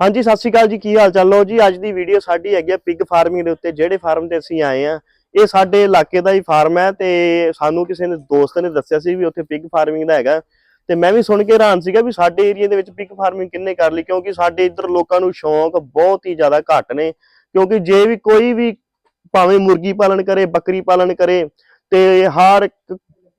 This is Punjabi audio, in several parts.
ਹਾਂਜੀ, ਸਤਿ ਸ਼੍ਰੀ ਅਕਾਲ ਜੀ, ਕੀ ਹਾਲ ਚਾਲ? ਲੋ ਜੀ, ਅੱਜ ਦੀ ਵੀਡੀਓ ਸਾਡੀ ਹੈਗੀ ਆ ਪਿਗ ਫਾਰਮਿੰਗ ਦੇ ਉੱਤੇ, ਜਿਹੜੇ ਫਾਰਮ ਤੇ ਅਸੀਂ ਆਏ ਆ, ਇਹ ਸਾਡੇ ਇਲਾਕੇ ਦਾ ਹੀ ਫਾਰਮ ਹੈ ਤੇ ਸਾਨੂੰ ਕਿਸੇ ਨੇ, ਦੋਸਤ ਨੇ ਦੱਸਿਆ ਸੀ ਵੀ ਉੱਥੇ ਪਿਗ ਫਾਰਮਿੰਗ ਦਾ ਹੈਗਾ। ਤੇ ਮੈਂ ਵੀ ਸੁਣ ਕੇ ਹੈਰਾਨ ਸੀਗਾ ਵੀ ਸਾਡੇ ਏਰੀਆ ਦੇ ਵਿੱਚ ਪਿਗ ਫਾਰਮਿੰਗ ਕਿੰਨੇ ਕਰ ਲਈ, ਕਿਉਂਕਿ ਸਾਡੇ ਇੱਧਰ ਲੋਕਾਂ ਨੂੰ ਸ਼ੌਂਕ ਬਹੁਤ ਹੀ ਜ਼ਿਆਦਾ ਘੱਟ ਨੇ, ਕਿਉਂਕਿ ਜੇ ਵੀ ਕੋਈ ਵੀ ਭਾਵੇਂ ਮੁਰਗੀ ਪਾਲਣ ਕਰੇ, ਬੱਕਰੀ ਪਾਲਣ ਕਰੇ, ਤੇ ਹਰ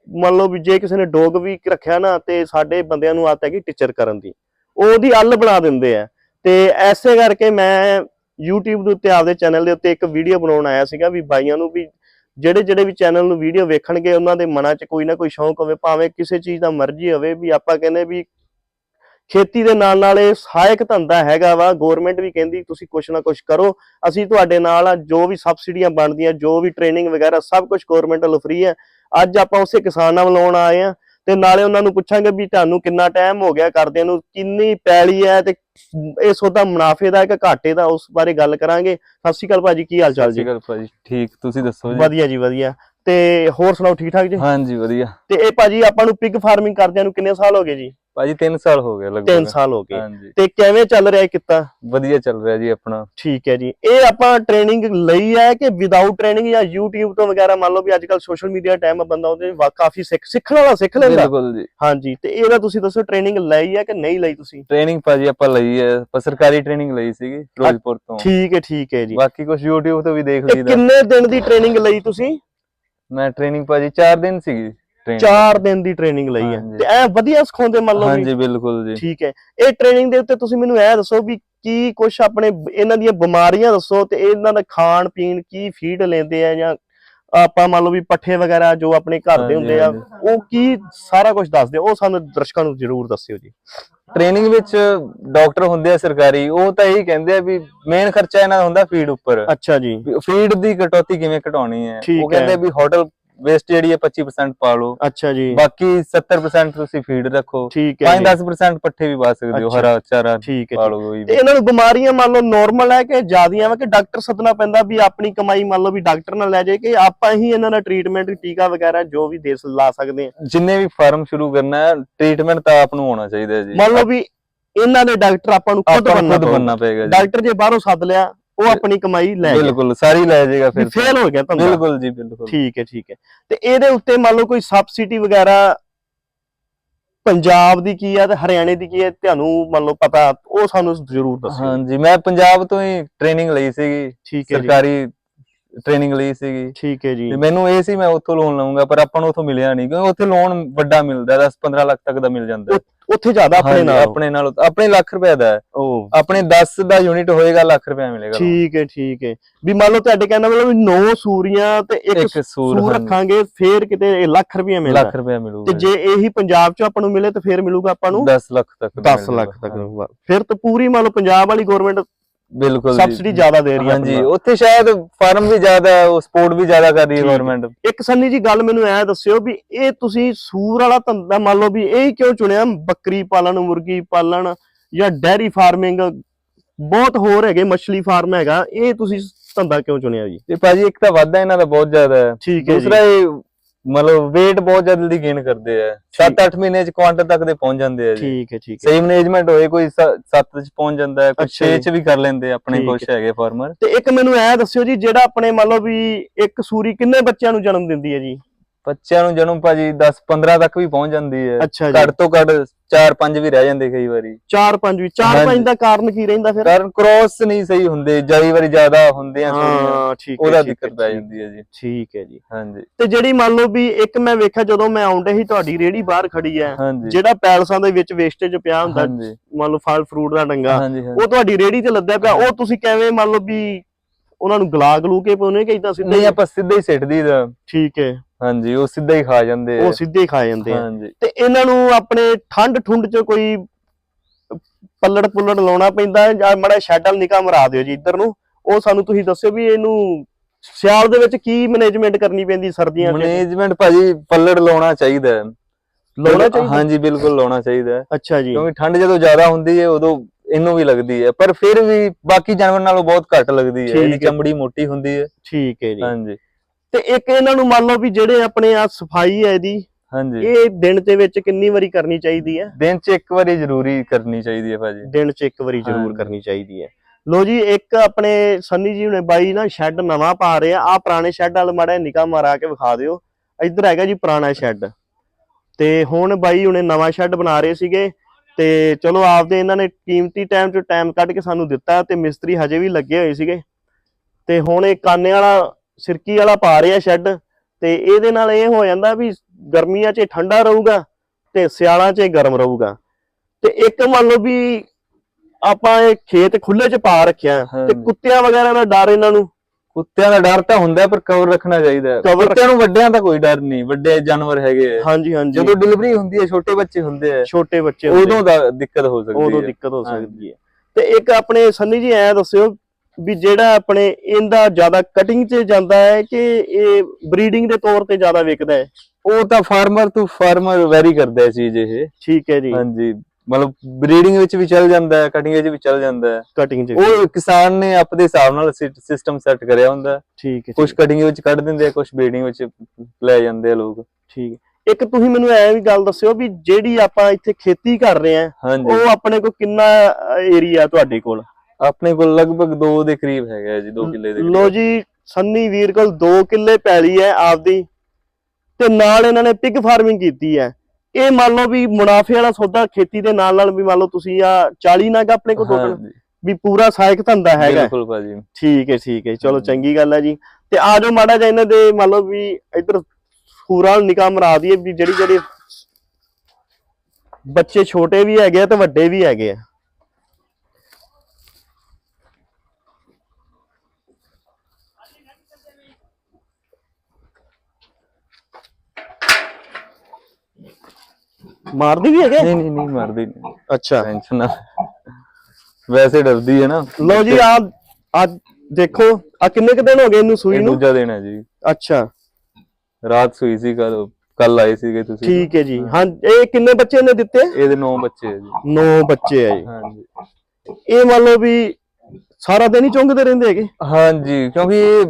ਮੰਨ ਲਓ ਵੀ ਜੇ ਕਿਸੇ ਨੇ ਡੋਗ ਵੀ ਰੱਖਿਆ ਨਾ, ਤੇ ਸਾਡੇ ਬੰਦਿਆਂ ਨੂੰ ਆਦਤ ਹੈਗੀ ਟੀਚਰ ਕਰਨ ਦੀ। ਉਹ ਉਹਦੀ ਅੱਲ ਬਣਾ ਦਿੰਦੇ ਆ। ਤੇ ਐਸੇ ਕਰਕੇ ਮੈਂ YouTube ਦੇ ਉੱਤੇ ਆਪਦੇ ਚੈਨਲ ਦੇ ਉੱਤੇ ਇੱਕ ਵੀਡੀਓ ਬਣਾਉਣ ਆਇਆ ਸੀਗਾ ਵੀ ਬਾਈਆਂ ਨੂੰ ਵੀ ਜਿਹੜੇ ਜਿਹੜੇ ਵੀ ਚੈਨਲ ਨੂੰ ਵੀਡੀਓ ਵੇਖਣਗੇ, ਉਹਨਾਂ ਦੇ ਮਨਾਂ 'ਚ ਕੋਈ ਨਾ ਕੋਈ ਸ਼ੌਂਕ ਹੋਵੇ, ਭਾਵੇਂ ਕਿਸੇ ਚੀਜ਼ ਦਾ ਮਰਜ਼ੀ ਹੋਵੇ ਵੀ ਆਪਾਂ ਕਹਿੰਦੇ ਵੀ ਖੇਤੀ ਦੇ ਨਾਲ ਨਾਲ ਇਹ ਸਹਾਇਕ ਧੰਦਾ ਹੈਗਾ ਵਾ ਗਵਰਨਮੈਂਟ ਵੀ ਕਹਿੰਦੀ ਤੁਸੀਂ ਕੁਛ ਨਾ ਕੁਛ ਕਰੋ, ਅਸੀਂ ਤੁਹਾਡੇ ਨਾਲ ਆ, ਜੋ ਵੀ ਸਬਸਿਡੀਆਂ ਬਣਦੀਆਂ, ਜੋ ਵੀ ਟ੍ਰੇਨਿੰਗ ਵਗੈਰਾ ਸਭ ਕੁਝ ਗਵਰਨਮੈਂਟ ਵੱਲੋਂ ਫ੍ਰੀ ਹੈ। ਅੱਜ ਆਪਾਂ ਉਸੇ ਕਿਸਾਨਾਂ ਵੱਲ ਆਉਣ ਆਏ ਆ ਤੇ ਨਾਲੇ ਉਹਨਾਂ ਨੂੰ ਪੁੱਛਾਂਗੇ ਵੀ ਤੁਹਾਨੂੰ ਕਿੰਨਾ ਟਾਈਮ ਹੋ ਗਿਆ ਕਰਦਿਆਂ ਨੂੰ ਕਿੰਨੀ ਪੈਲੀ ਹੈ ਤੇ ਇਹ ਸੌਦਾ ਮੁਨਾਫੇ ਦਾ ਹੈ ਕਿ ਘਾਟੇ ਦਾ ਉਸ ਬਾਰੇ ਗੱਲ ਕਰਾਂਗੇ। ਸਤਿ ਸ਼੍ਰੀ ਅਕਾਲ ਭਾਜੀ ਕੀ ਹਾਲ ਚਾਲ ਜੀ? ਗੱਲ ਭਾਜੀ ਠੀਕ ਤੁਸੀਂ ਦੱਸੋ ਜੀ? ਵਧੀਆ ਜੀ ਵਧੀਆ। ਤੇ ਹੋਰ ਸੁਣਾਓ ਠੀਕ ਠਾਕ ਜੀ? ਹਾਂਜੀ ਵਧੀਆ। ਤੇ ਇਹ ਭਾਜੀ ਆਪਾਂ ਨੂੰ ਪਿਗ ਫਾਰਮਿੰਗ ਕਰਦਿਆਂ ਨੂੰ ਕਿੰਨੇ ਸਾਲ ਹੋ ਗਏ ਜੀ? ਭਾਜੀ 3 ਸਾਲ ਹੋ ਗਏ ਲਗਭਗ। 3 ਸਾਲ ਹੋ ਗਏ। ਤੇ ਕਿਵੇਂ ਚੱਲ ਰਿਹਾ ਇਹ ਕਿੱਤਾ? ਵਧੀਆ ਚੱਲ ਰਿਹਾ ਜੀ ਆਪਣਾ। ਠੀਕ ਹੈ ਜੀ। ਇਹ ਆਪਾਂ ਟ੍ਰੇਨਿੰਗ ਲਈ ਹੈ ਕਿ ਵਿਦਆਊਟ ਟ੍ਰੇਨਿੰਗ ਜਾਂ YouTube ਤੋਂ ਵਗੈਰਾ ਮੰਨ ਲਓ ਵੀ ਅੱਜ ਕੱਲ ਸੋਸ਼ਲ ਮੀਡੀਆ ਟਾਈਮ ਆ ਬੰਦਾ ਉਹਦੇ ਵਾ- ਕਾਫੀ ਸਿੱਖ ਸਿੱਖਣ ਵਾਲਾ ਸਿੱਖ ਲੈਂਦਾ। ਬਿਲਕੁਲ ਜੀ। ਹਾਂਜੀ ਤੇ ਇਹਦਾ ਤੁਸੀਂ ਦੱਸੋ ਟ੍ਰੇਨਿੰਗ ਲਈ ਹੈ ਕਿ ਨਹੀਂ ਲਈ ਤੁਸੀਂ? ਟ੍ਰੇਨਿੰਗ ਭਾਜੀ ਆਪਾਂ ਲਈ ਹੈ। ਆਪਾਂ ਸਰਕਾਰੀ ਟ੍ਰੇਨਿੰਗ ਲਈ ਸੀਗੀ ਫਿਰੋਜ਼ਪੁਰ ਤੋਂ। ਠੀਕ ਹੈ ਠੀਕ ਹੈ ਜੀ। ਬਾਕੀ ਕੁਝ YouTube ਤੋਂ ਵੀ ਦੇਖ ਲਈਦਾ। ਕਿੰਨੇ ਦਿਨ ਦੀ ਟ੍ਰੇਨਿੰਗ ਲਈ ਤੁਸੀਂ? ਮੈਂ ਟ੍ਰੇਨਿੰਗ ਭਾਜੀ 4 ਦਿਨ ਸੀਗੀ। 4 ਦਿਨ ਦੀ ਟ੍ਰੇਨਿੰਗ ਲਈ ਹੈ। ਤੇ ਐ ਵਧੀਆ ਸਿਖਾਉਂਦੇ ਮੰਨ ਲਓ ਹਾਂਜੀ ਬਿਲਕੁਲ ਜੀ। ਠੀਕ ਹੈ। ਇਹ ਟ੍ਰੇਨਿੰਗ ਦੇ ਉੱਤੇ ਤੁਸੀਂ ਮੈਨੂੰ ਇਹ ਦੱਸੋ ਵੀ ਕੀ ਕੁਝ ਆਪਣੇ ਇਹਨਾਂ ਦੀਆਂ ਬਿਮਾਰੀਆਂ ਦੱਸੋ ਤੇ ਇਹਨਾਂ ਦਾ ਖਾਣ ਪੀਣ ਕੀ ਫੀਡ ਲੈਂਦੇ ਆ ਜਾਂ ਆਪਾਂ ਮੰਨ ਲਓ ਵੀ ਪੱਠੇ ਵਗੈਰਾ ਜੋ ਆਪਣੇ ਘਰ ਦੇ ਹੁੰਦੇ ਆ। ਉਹ ਕੀ ਸਾਰਾ ਕੁਝ ਦੱਸ ਦਿਓ। ਉਹ ਸਾਨੂੰ ਦਰਸ਼ਕਾਂ ਨੂੰ ਜ਼ਰੂਰ ਦੱਸਿਓ ਜੀ। ਟ੍ਰੇਨਿੰਗ ਵਿੱਚ ਡਾਕਟਰ ਹੁੰਦੇ ਆ ਸਰਕਾਰੀ ਉਹ ਤਾਂ ਇਹੀ ਕਹਿੰਦੇ ਆ ਵੀ ਮੇਨ ਖਰਚਾ ਇਹਨਾਂ ਦਾ ਹੁੰਦਾ ਫੀਡ ਉੱਪਰ। ਅੱਛਾ ਜੀ। ਫੀਡ ਦੀ ਕਟੌਤੀ ਕਿਵੇਂ ਘਟਾਉਣੀ ਹੈ। ਉਹ ਕਹਿੰਦੇ। ਵੀ ਹੋਟਲ ਵੇਸਟ ਜਿਹੜੀ ਹੈ 25% ਪਾ ਲਓ। ਅੱਛਾ ਜੀ। ਬਾਕੀ 70% ਤੁਸੀਂ ਫੀਡ ਰੱਖੋ। ਠੀਕ ਹੈ ਜੀ। 5-10% ਪੱਠੇ ਵੀ ਪਾ ਸਕਦੇ ਹੋ। ਹਰਾ ਚਾਰਾ ਠੀਕ ਹੈ ਪਾ। ਲਓ ਤੇ ਇਹਨਾਂ ਨੂੰ ਬਿਮਾਰੀਆਂ ਮੰਨ ਲਓ ਨਾਰਮਲ ਹੈ ਕਿ ਜ਼ਿਆਦੀਆਂ ਵਾ ਕਿ ਡਾਕਟਰ ਸੱਦਣਾ ਪੈਂਦਾ ਵੀ ਆਪਣੀ ਕਮਾਈ ਮੰਨ ਲਓ ਵੀ ਡਾਕਟਰ ਨਾਲ ਲੈ ਜਾਏ ਕਿ ਆਪਾਂ ਹੀ ਇਹਨਾਂ ਦਾ ਟ੍ਰੀਟਮੈਂਟ ਟੀਕਾ ਵਗੈਰਾ ਜੋ ਵੀ ਦੇ ਸ- ਲਾ ਸਕਦੇ ਆ ਜਿੰਨੇ ਵੀ ਫਾਰਮ ਸ਼ੁਰੂ ਕਰਨਾ ਹੈ ਟ੍ਰੀਟਮੈਂਟ ਤਾਂ ਆਪ ਨੂੰ ਹੋਣਾ ਚਾਹੀਦਾ ਹੈ ਜੀ। ਮੰਨ ਲਓ ਵੀ ਇਹਨਾਂ ਦੇ ਡਾਕਟਰ ਆਪਾਂ ਨੂੰ ਖੁਦ। ਬੰਨਣਾ ਪਏਗਾ ਜੀ। ਡਾਕਟਰ ਜੇ ਬਾਹਰੋਂ ਸੱਦ ਲਿਆ ਉਹ ਆਪਣੀ ਕਮਾਈ ਲੈ ਗਿਆ। ਬਿਲਕੁਲ ਸਾਰੀ ਲੈ ਜਾਏਗਾ ਫਿਰ ਫੇਲ ਹੋ ਗਿਆ ਧੰਦਾ। ਬਿਲਕੁਲ ਜੀ ਬਿਲਕੁਲ। ਠੀਕ ਹੈ ਠੀਕ ਹੈ। ਤੇ ਇਹਦੇ ਉੱਤੇ ਮੰਨ ਲਓ ਕੋਈ ਸਬਸਿਡੀ ਵਗੈਰਾ ਪੰਜਾਬ ਦੀ ਕੀ ਆ ਤੇ ਹਰਿਆਣੇ ਦੀ ਕੀ ਹੈ ਤੁਹਾਨੂੰ ਮੰਨ ਲਓ ਪਤਾ ਉਹ ਸਾਨੂੰ ਜ਼ਰੂਰ ਦੱਸਿਓ ਹਾਂਜੀ ਮੈਂ ਪੰਜਾਬ ਤੋਂ ਹੀ ਟ੍ਰੇਨਿੰਗ ਲਈ ਸੀਗੀ। ਠੀਕ ਹੈ ਸਰਕਾਰੀ ਟ੍ਰੇਨਿੰਗ ਲਈ ਸੀਗੀ। ਠੀਕ ਹੈ ਜੀ। ਤੇ ਮੈਨੂੰ ਇਹ ਸੀ ਮੈਂ ਉੱਥੋਂ ਲੋਨ ਲਵਾਂਗਾ ਪਰ ਆਪਾਂ ਨੂੰ ਉੱਥੋਂ ਮਿਲਿਆ ਨਹੀਂ ਕਿਉਂਕਿ ਉੱਥੇ ਲੋਨ ਵੱਡਾ ਮਿਲਦਾ 10-15 ਲੱਖ ਤੱਕ ਦਾ ਮਿਲ ਜਾਂਦਾ। ਹੈ। ਉੱਥੇ ਜ਼ਿਆਦਾ ਆਪਣੇ ਹਾਂਜੀ, ਨਾਲ। ਆਪਣੇ ਨਾਲ ਆਪਣੇ ਲੱਖ ਰੁਪਏ ਦਾ ਹੈ। ਉਹ ਆਪਣੇ 10 ਦਾ ਯੂਨਿਟ ਹੋਏਗਾ ਲੱਖ ਰੁਪਏ ਮਿਲੇਗਾ। ਠੀਕ ਹੈ ਠੀਕ ਹੈ। ਵੀ ਮੰਨ ਲਓ ਤੁਹਾਡੇ ਕਹਿੰਦਾ ਮਤਲਬ 9 ਸੂਰੀਆਂ ਤੇ ਇੱਕ ਇੱਕ ਸੂਰ ਹਾਂਜੀ, ਰੱਖਾਂਗੇ ਫੇਰ ਕਿਤੇ ਇਹ ਲੱਖ ਰੁਪਏ ਮਿਲਦਾ। ਲੱਖ ਰੁਪਏ ਮਿਲੂਗਾ ਤੇ ਜੇ। ਇਹੀ ਪੰਜਾਬ ਚ ਆਪਾਂ ਨੂੰ ਮਿਲੇ ਤਾਂ ਫੇਰ ਮਿਲੂਗਾ ਆਪਾਂ ਨੂੰ 10 ਲੱਖ ਤੱਕ ਦਾ 10 ਲੱਖ ਮਿਲੂਗਾ। ਤੱਕ। ਮਿਲੂਗਾ ਫਿਰ ਤਾਂ ਪੂਰੀ ਮੰਨ ਲਓ ਪੰਜਾਬ ਵਾਲੀ ਗਵਰਨਮੈਂਟ ਬਿਲਕੁਲ ਜੀ। ਸਬਸਿਡੀ ਜ਼ਿਆਦਾ ਦੇ ਰਹੀ ਹੈ ਹਾਂਜੀ। ਉੱਥੇ ਸ਼ਾਇਦ ਫਾਰਮ ਵੀ ਜ਼ਿਆਦਾ ਹੈ ਉਹ ਸਪੋਰਟ ਵੀ ਜ਼ਿਆਦਾ ਕਰ ਰਹੀ ਹੈ। ਗਵਰਨਮੈਂਟ ਇੱਕ ਸੰਨੀ ਜੀ ਗੱਲ ਮੈਨੂੰ ਐ ਦੱਸਿਓ ਵੀ ਇਹ ਤੁਸੀਂ ਸੂਰ ਵਾਲਾ ਧੰਦਾ ਮੰਨ ਲਓ ਵੀ ਇਹ ਕਿਉਂ ਚੁਣਿਆ? ਬੱਕਰੀ ਪਾਲਣ ਮੁਰਗੀ ਪਾਲਣ ਜਾਂ ਡੈਰੀ ਫਾਰਮਿੰਗ ਬਹੁਤ ਹੋਰ ਹੈਗੇ ਮੱਛਲੀ ਫਾਰਮ ਹੈਗਾ। ਇਹ ਤੁਸੀਂ ਧੰਦਾ ਕਿਉਂ ਚੁਣਿਆ ਜੀ? ਤੇ ਭਾਜੀ ਇੱਕ ਤਾਂ ਵਾਧਾ ਇਹਨਾਂ ਦਾ ਬਹੁਤ ਜ਼ਿਆਦਾ ਹੈ। ਦੂਸਰਾ ਇਹ ਮਤਲਬ weight ਬਹੁਤ ਜਲਦੀ ਗੇਨ ਕਰਦੇ ਆ। 7-8 ਮਹੀਨੇ ਚ ਕੁਆਂਟਲ ਤੱਕ ਦੇ ਪਹੁੰਚ ਜਾਂਦੇ ਆ ਜੀ। ਠੀਕ ਹੈ ਠੀਕ ਹੈ। ਸਹੀ ਮੈਨੇਜਮੈਂਟ ਹੋਏ ਕੋਈ 7 ਚ ਪਹੁੰਚ ਜਾਂਦਾ ਹੈ ਕੋਈ ਅੱਛਾ 6 ਜੀ। ਚ ਵੀ ਕਰ ਲੈਂਦੇ ਆਪਣੇ ਕੁਛ ਹੈਗੇ ਫਾਰਮਰ ਤੇ ਇੱਕ ਮੈਨੂੰ ਐ ਦੱਸਿਓ ਜੀ ਜਿਹੜਾ ਆਪਣੇ ਮੰਨ ਲਓ ਵੀ ਇੱਕ ਸੂਰੀ ਕਿੰਨੇ ਬੱਚਿਆਂ ਨੂੰ ਜਨਮ ਦਿੰਦੀ ਹੈ ਜੀ? ਬੱਚਿਆਂ ਨੂੰ ਜਨਮ ਭਾਜੀ 10 15 ਤੱਕ ਵੀ ਪਹੁੰਚ ਜਾਂਦੀ ਹੈ। ਅੱਛਾ ਜੀ। ਘੱਟ ਤੋਂ ਘੱਟ 4-5 ਵੀ ਰਹਿ ਜਾਂਦੇ ਕਈ ਵਾਰੀ। 4-5 ਵੀ 4-5 ਹਾਂਜੀ। ਦਾ ਕਾਰਨ ਕੀ ਰਹਿੰਦਾ ਫਿਰ? ਕਾਰਨ ਕ੍ਰੋਸ ਨਹੀਂ ਸਹੀ ਹੁੰਦੇ ਜਾਈ ਵਾਰੀ ਜ਼ਿਆਦਾ ਹੁੰਦੇ ਆ ਹਾਂ ਠੀਕ ਹੈ ਉਹਦਾ ਦਿੱਕਤ ਪੈ ਠੀਕ- ਜਾਂਦੀ ਹੈ ਜੀ। ਠੀਕ ਹੈ ਜੀ। ਹਾਂਜੀ। ਤੇ ਜਿਹੜੀ ਮੰਨ ਲਓ ਵੀ ਇੱਕ ਮੈਂ ਵੇਖਿਆ ਜਦੋਂ ਮੈਂ ਆਉਂਦੇ ਸੀ ਤੁਹਾਡੀ ਰੇੜੀ ਬਾਹਰ ਖੜੀ ਹੈ ਜਿਹੜਾ ਪੈਲਸਾਂ ਦੇ ਵਿੱਚ ਵੇਸਟੇਜ ਪਿਆ ਹੁੰਦਾ ਮੰਨ ਲਓ ਫਲ ਫਰੂਟ ਦਾ ਡੰਗਾ ਉਹ ਤੁਹਾਡੀ ਰੇੜੀ ਤੇ ਲੱਦਿਆ ਪਿਆ ਉਹ ਤੁਸੀਂ ਕਿਵੇਂ ਮੰਨ ਲਓ ਵੀ ਉਹਨਾਂ ਨੂੰ ਗਲਾ ਗਲੂ ਕੇ ਪਾਉਨੇ ਕਿ ਇਦਾਂ ਸਿੱਧਾ ਨਹੀਂ? ਆਪਾਂ ਸਿੱਧਾ ਹੀ ਸਿੱਟ ਦਈਦਾ ਠੀਕ ਹੈ। ਹਾਂਜੀ ਉਹ ਸਿੱਧਾ ਹੀ ਖਾ ਜਾਂਦੇ ਆ। ਉਹ ਸਿੱਧੇ ਹੀ ਖਾ ਜਾਂਦੇ ਆ। ਹਾਂਜੀ। ਤੇ ਇਹਨਾਂ ਨੂੰ ਆਪਣੇ ਠੰਡ ਠੁੰਡ ਚ ਕੋਈ ਪੱਲੜ ਪੁੱਲੜ ਲਾਉਣਾ ਪੈਂਦਾ ਜਾਂ ਮੜਾ ਸ਼ੈਡਲ ਨਿਕਾ ਮਰਾ ਦਿਓ ਜੀ ਇੱਧਰ ਨੂੰ। ਉਹ ਸਾਨੂੰ ਤੁਸੀਂ ਦੱਸਿਓ ਵੀ ਇਹਨੂੰ ਸਿਆਲ ਦੇ ਵਿੱਚ ਕੀ ਮੈਨੇਜਮੈਂਟ ਕਰਨੀ ਪੈਂਦੀ ਸਰਦੀਆਂ ਚ? ਮੈਨੇਜਮੈਂਟ ਭਾਜੀ ਪੱਲੜ ਲਾਉਣਾ ਚਾਹੀਦਾ ਹੈ। ਲਾਉਣਾ ਚਾਹੀਦਾ? ਹਾਂਜੀ ਬਿਲਕੁਲ ਲਾਉਣਾ ਚਾਹੀਦਾ ਹੈ। ਅੱਛਾ ਜੀ। ਕਿਉਂਕਿ ਠੰਡ ਜਦੋਂ ਜ਼ਿਆਦਾ ਹੁੰਦੀ ਹੈ ਉਦੋਂ ਇਹਨੂੰ ਵੀ ਲੱਗਦੀ ਹੈ। ਪਰ ਫਿਰ ਵੀ ਬਾਕੀ ਜਾਨਵਰ ਨਾਲੋਂ ਬਹੁਤ ਘੱਟ ਲੱਗਦੀ ਹੈ। ਠੀਕ ਇਹਦੀ ਹੈ। ਚਮੜੀ ਮੋਟੀ ਹੁੰਦੀ ਹੈ। ਠੀਕ ਹੈ ਜੀ। ਹਾਂਜੀ। ਤੇ ਇੱਕ ਇਹਨਾਂ ਨੂੰ ਮੰਨ ਲਓ ਵੀ ਜਿਹੜੇ ਆਪਣੇ ਆ ਸਫ਼ਾਈ ਹੈ ਇਹਦੀ ਹਾਂਜੀ। ਇਹ ਦਿਨ ਦੇ ਵਿੱਚ ਕਿੰਨੀ ਵਾਰੀ ਕਰਨੀ ਚਾਹੀਦੀ ਹੈ? ਦਿਨ 'ਚ ਇੱਕ ਵਾਰੀ ਜ਼ਰੂਰੀ ਕਰਨੀ ਚਾਹੀਦੀ ਹੈ ਭਾਜੀ। ਦਿਨ 'ਚ ਇੱਕ ਵਾਰੀ ਜ਼ਰੂਰ। ਕਰਨੀ ਚਾਹੀਦੀ ਹੈ। ਲੋ ਜੀ ਇੱਕ ਆਪਣੇ ਸੰਨੀ ਜੀ ਹੁਣੇ ਬਾਈ ਨਾ ਸ਼ੈੱਡ ਨਵਾਂ ਪਾ ਰਹੇ ਆ। ਆ ਪੁਰਾਣੇ ਸ਼ੈੱਡ ਵਾਲ ਮਾੜਾ ਨਿਕਾ ਮਾਰਾ ਕੇ ਵਿਖਾ ਦਿਓ। ਇੱਧਰ ਹੈਗਾ ਜੀ ਪੁਰਾਣਾ ਸ਼ੈੱਡ। ਤੇ ਹੁਣ ਬਾਈ ਹੁਣੇ ਨਵਾਂ ਸ਼ੈੱਡ ਬਣਾ ਰਹੇ ਸੀਗੇ। ਤੇ ਚਲੋ ਆਪਦੇ ਇਹਨਾਂ ਨੇ ਕੀਮਤੀ ਟਾਈਮ 'ਚ ਟਾਈਮ ਕੱਢ ਕੇ ਸਾਨੂੰ ਦਿੱਤਾ ਤੇ ਮਿਸਤਰੀ ਹਜੇ ਵੀ ਲੱਗੇ ਹੋਏ ਸੀਗੇ। ਤੇ ਹੁਣ ਇਹ ਕਾਨੇ ਵਾਲਾ ਸਿਰਕੀ ਵਾਲਾ ਪਾ ਰਿਹਾ ਸ਼ੈੱਡ ਤੇ ਇਹਦੇ ਨਾਲ ਇਹ ਹੋ ਜਾਂਦਾ ਵੀ ਗਰਮੀਆਂ 'ਚ ਠੰਡਾ ਰਹੂਗਾ ਤੇ ਸਿਆਲਾਂ 'ਚ ਗਰਮ ਰਹੂਗਾ ਤੇ ਇੱਕ ਮੰਨ ਲਓ ਵੀ ਆਪਾਂ ਇਹ ਖੇਤ ਖੁੱਲੇ 'ਚ ਪਾ ਰੱਖਿਆ ਤੇ। ਕੁੱਤਿਆਂ ਵਗੈਰਾ ਦਾ ਡਰ ਇਹਨਾਂ ਨੂੰ ਕੁੱਤਿਆਂ ਦਾ ਡਰ ਤਾਂ ਹੁੰਦਾ ਪਰ ਕਵਰ ਰੱਖਣਾ ਚਾਹੀਦਾ ਹੈ। ਕੁੱਤਿਆਂ ਨੂੰ ਵੱਡਿਆਂ ਦਾ ਕੋਈ ਡਰ ਨਹੀਂ ਵੱਡੇ ਜਾਨਵਰ ਹੈਗੇ। ਹਾਂਜੀ ਹਾਂਜੀ ਜਦੋਂ ਡਿਲੀਵਰੀ ਹੁੰਦੀ ਹੈ ਛੋਟੇ ਬੱਚੇ ਹੁੰਦੇ ਆ ਛੋਟੇ ਬੱਚੇ ਉਦੋਂ ਦਾ ਦਿੱਕਤ ਹੋ ਸਕਦੀ ਉਦੋਂ ਹੈ ਦਿੱਕਤ ਹੋ। ਸਕਦੀ ਹੈ ਤੇ ਇੱਕ ਆਪਣੇ ਸੰਨੀ ਜੀ ਐ ਦੱਸਿਓ ਵੀ ਜਿਹੜਾ ਆਪਣੇ ਇਹਦਾ ਜ਼ਿਆਦਾ ਕਟਿੰਗ 'ਚ ਜਾਂਦਾ ਹੈ ਕਿ ਇਹ ਬਰੀਡਿੰਗ ਦੇ ਤੌਰ ਤੇ ਜ਼ਿਆਦਾ ਵਿਕਦਾ ਹੈ? ਉਹ ਤਾਂ ਫਾਰਮਰ ਤੋਂ ਫਾਰਮਰ ਵੈਰੀ ਕਰਦਾ ਹੈ ਚੀਜ਼ ਇਹ। ਠੀਕ ਹੈ ਜੀ। ਹਾਂਜੀ ਮਤਲਬ ਬਰੀਡਿੰਗ ਵਿੱਚ ਵੀ ਚੱਲ ਜਾਂਦਾ ਹੈ ਕਟਿੰਗ ਵਿੱਚ ਵੀ ਚੱਲ ਜਾਂਦਾ ਹੈ। ਕਟਿੰਗ 'ਚ ਉਹ ਕਿਸਾਨ ਨੇ ਆਪਣੇ ਹਿਸਾਬ ਨਾਲ ਸਿਸਟਮ ਸੈੱਟ ਕਰਿਆ ਹੁੰਦਾ। ਠੀਕ ਹੈ ਕੁਝ ਕਟਿੰਗ ਵਿੱਚ ਕੱਢ ਦਿੰਦੇ ਆ ਕੁਝ ਬਰੀਡਿੰਗ ਵਿੱਚ ਲੈ ਜਾਂਦੇ ਆ ਲੋਕ। ਠੀਕ ਹੈ। ਇੱਕ ਤੁਸੀਂ ਮੈਨੂੰ ਐ ਵੀ ਗੱਲ ਦੱਸਿਓ ਵੀ ਜਿਹੜੀ ਆਪਾਂ ਇੱਥੇ ਖੇਤੀ ਕਰ ਰਹੇ ਆ ਉਹ ਆਪਣੇ ਕੋਲ ਕਿੰਨਾ ਏਰੀਆ ਤੁਹਾਡੇ ਕੋਲ? ਆਪਣੇ ਕੋਲ ਲਗਭਗ 2 ਦੇ ਕਰੀਬ ਹੈਗਾ ਜੀ 2 ਕਿੱਲੇ ਦੇ ਲੋ। ਜੀ ਸੰਨੀ ਵੀਰ ਕੋਲ 2 ਕਿੱਲੇ ਪੈਲੀ ਹੈ ਆਪਦੀ ਤੇ ਨਾਲ ਇਹਨਾਂ ਨੇ ਪਿਗ ਫਾਰਮਿੰਗ ਕੀਤੀ ਹੈ। ਇਹ ਮੰਨ ਲਓ ਵੀ ਮੁਨਾਫੇ ਵਾਲਾ ਸੌਦਾ ਖੇਤੀ ਦੇ ਨਾਲ ਨਾਲ ਵੀ ਮੰਨ ਲਓ ਤੁਸੀਂ ਆ 40 ਨਗ ਆਪਣੇ ਕੋਲ ਟੋਟਲ ਵੀ ਪੂਰਾ ਸਹਾਇਕ ਧੰਦਾ ਹੈਗਾ। ਬਿਲਕੁਲ ਭਾਜੀ। ਠੀਕ ਹੈ ਠੀਕ ਹੈ। ਚਲੋ। ਚੰਗੀ ਗੱਲ ਹੈ ਜੀ। ਤੇ ਆ ਜਾਓ ਮਾੜਾ ਜਿਹਾ ਇਹਨਾਂ ਦੇ ਮੰਨ ਲਓ ਵੀ ਇੱਧਰ ਪੂਰਾ ਨਿਕਾਹ ਮਰਾ ਦਈਏ ਵੀ ਜਿਹੜੀ ਜਿਹੜੀ ਬੱਚੇ ਛੋਟੇ ਵੀ ਹੈਗੇ ਆ ਤੇ ਵੱਡੇ ਵੀ ਹੈਗੇ ਆ। ਮਾਰਦੀ ਵੀ ਹੈਗੇ? ਨਹੀਂ ਨਹੀਂ ਨਹੀਂ ਮਰਦੀ ਨਹੀਂ ਅੱਛਾ। ਟੈਨਸ਼ਨ ਨਾ ਵੈਸੇ ਡਰਦੀ ਹੈ ਨਾ। ਲਓ ਜੀ ਆ ਅੱਜ ਦੇਖੋ ਆ ਕਿੰਨੇ ਕੁ ਦਿਨ ਹੋ ਗਏ ਇਹਨੂੰ ਸੂਈ ਇਹ ਨੂੰ? ਦੂਜਾ ਦਿਨ ਹੈ ਜੀ। ਅੱਛਾ। ਰਾਤ ਸੂਈ ਸੀ ਕੱਲ ਕੱਲ ਆਏ ਸੀਗੇ ਤੁਸੀਂ। ਠੀਕ ਹੈ ਜੀ। ਹਾਂ ਇਹ ਕਿੰਨੇ ਬੱਚੇ ਨੇ ਦਿੱਤੇ? ਇਹਦੇ 9 ਬੱਚੇ ਹੈ ਜੀ। 9 ਬੱਚੇ ਆ ਜੀ। ਹਾਂਜੀ। ਇਹ ਮੰਨ ਲਓ ਵੀ ਸਾਰਾ ਦਿਨ ਹੀ ਚੁੰਗਦੇ ਰਹਿੰਦੇ ਹੈਗੇ? ਹਾਂਜੀ ਕਿਉਂਕਿ ਇਹ